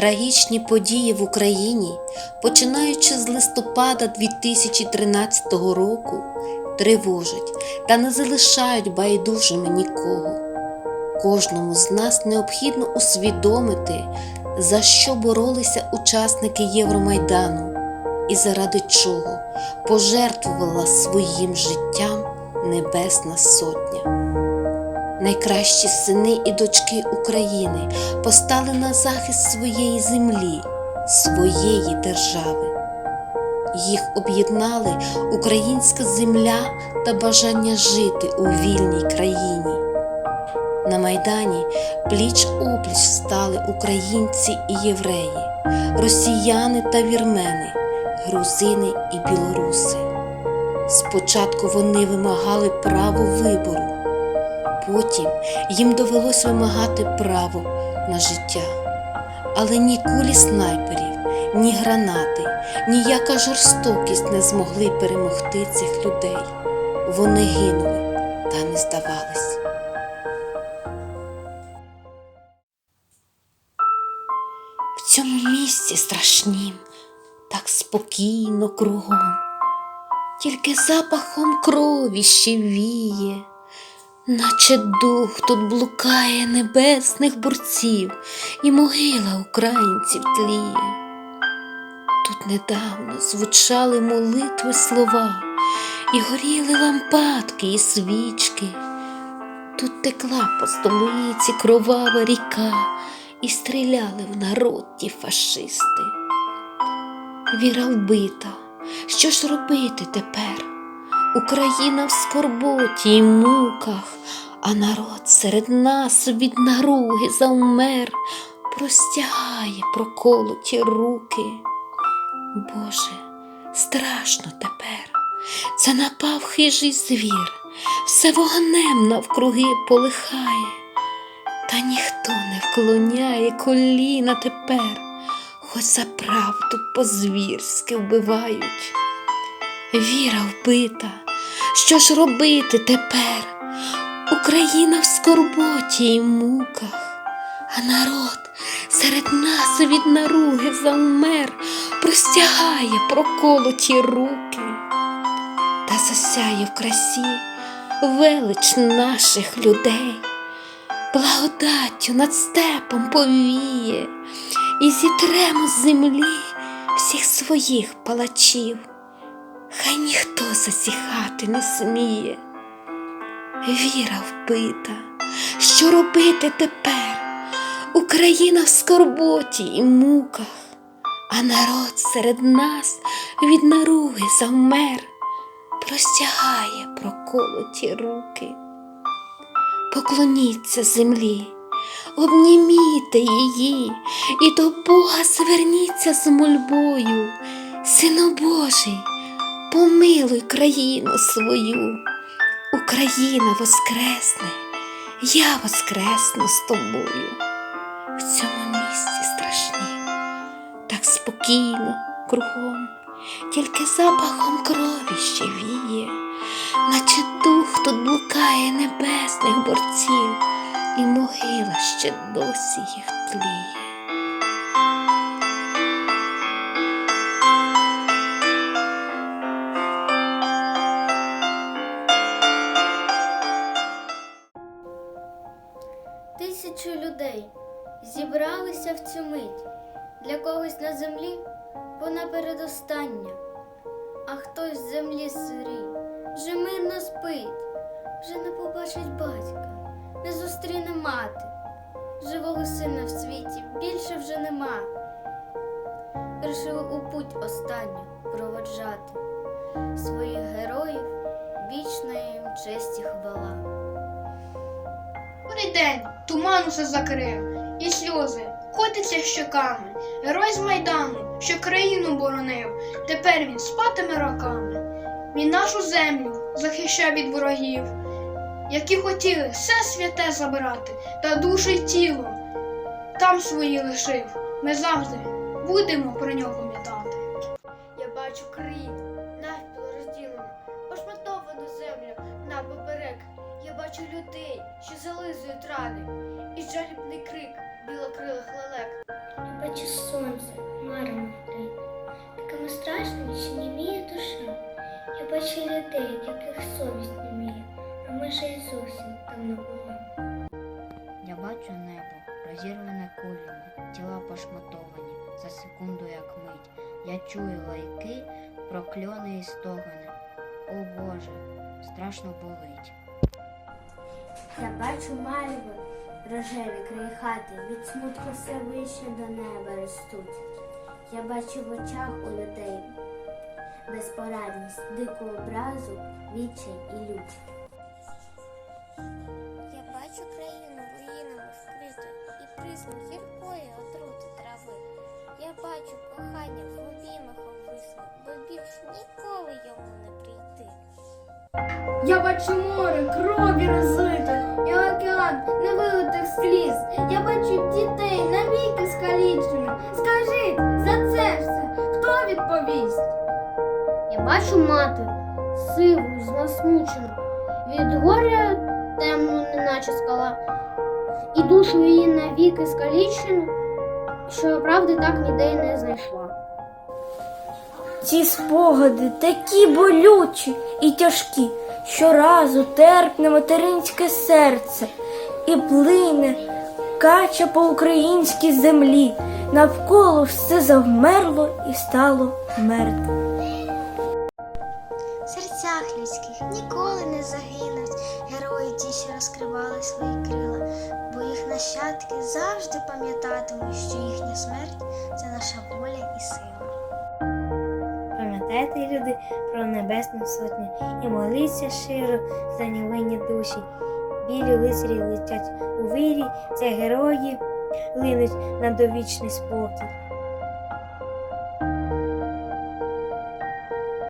Трагічні події в Україні, починаючи з листопада 2013 року, тривожать та не залишають байдужими нікого. Кожному з нас необхідно усвідомити, за що боролися учасники Євромайдану і заради чого пожертвувала своїм життям Небесна Сотня. Найкращі сини і дочки України постали на захист своєї землі, своєї держави. Їх об'єднали українська земля та бажання жити у вільній країні. На Майдані пліч опліч стали українці і євреї, росіяни та вірмени, грузини і білоруси. Спочатку вони вимагали право вибору, потім їм довелось вимагати право на життя. Але ні кулі снайперів, ні гранати, ніяка жорстокість не змогли перемогти цих людей. Вони гинули та не здавались. В цьому місці страшнім, так спокійно кругом, тільки запахом крові ще віє, наче дух тут блукає небесних борців, і могила українців тліє. Тут недавно звучали молитви слова, і горіли лампадки і свічки. Тут текла по столиці кровава ріка, і стріляли в народ ті фашисти. Віра вбита, що ж робити тепер? Україна в скорботі й муках, а народ серед нас від наруги завмер, простягає проколоті руки. Боже, страшно тепер. Це напав хижий звір, все вогнем навкруги полихає, та ніхто не вклоняє коліна тепер, хоч за правду по-звірськи вбивають. Віра вбита, що ж робити тепер? Україна в скорботі й муках, а народ серед нас від наруги завмер, простягає проколоті руки та засяє в красі велич наших людей, благодаттю над степом повіє, і зітремо з землі всіх своїх палачів. Хай ніхто засіхати не сміє. Віра вбита, що робити тепер? Україна в скорботі і муках, а народ серед нас від наруги завмер, простягає проколоті руки. Поклоніться землі, обніміте її, і до Бога зверніться з мольбою, Сину Божий, помилуй країну свою. Україна воскресне, я воскресну з тобою. В цьому місці страшні, так спокійно кругом, тільки запахом крові ще віє, наче дух тут блукає небесних борців, і могила ще досі їх тліє. Зібралися в цю мить. Для когось на землі вона передостання, а хтось з землі сирій вже мирно спить, вже не побачить батька, не зустріне мати. Живого сина в світі більше вже нема. Рішили у путь останню проводжати своїх героїв вічної їм честі хвала. Добрий день, туман усе закрив, і сльози котяться щоками. Герой з Майдану, що країну боронив, тепер він спатиме роками. Він нашу землю захищав від ворогів, які хотіли все святе забрати, та душу й тіло там свої лишив. Ми завжди будемо про нього пам'ятати. Я бачу країну, навпіл розділену, пошматовану землю на поперек. Я бачу людей, що зализують рани, і жалібний крик білокрилих лелек. бачу сонце, хмарами вкрите, такими страшними, що німіє душа. Я бачу людей, яких совість не міє, а може й зовсім там не було. Я бачу небо, розірване кулями, тіла пошматовані за секунду, як мить. Я чую лайки, прокльони і стогони. О Боже, страшно болить. Я бачу мальви, рожеві краї хати, від смутку все вище до неба ростуть. Я бачу в очах у людей безпорадність, дику образу, відчай і лють. Я бачу країну руїнами вкриту і присну гіркої отрути трави. Я бачу кохання Я бачу море, крові розлите, і океан невилитих сліз. Я бачу дітей навіки скалічених. Скажіть, за це все хто відповість? Я бачу мати, сиву, засмучену, від горя темну, неначе скала, і душу її навіки скалічену, що правди так ніде й не знайшла. Ці спогади такі болючі і тяжкі, щоразу терпне материнське серце і плине, кача по українській землі, навколо все завмерло і стало мертве. В серцях людських ніколи не загинуть герої ті, що розкривали свої крила, бо їх нащадки завжди пам'ятатимуть, що їхня смерть це наша воля і сила. Пам'ятайте, люди, про небесну сотню і моліться щиро за невинні душі. Білі лицарі летять у вирі, це герої линуть на довічний спокій.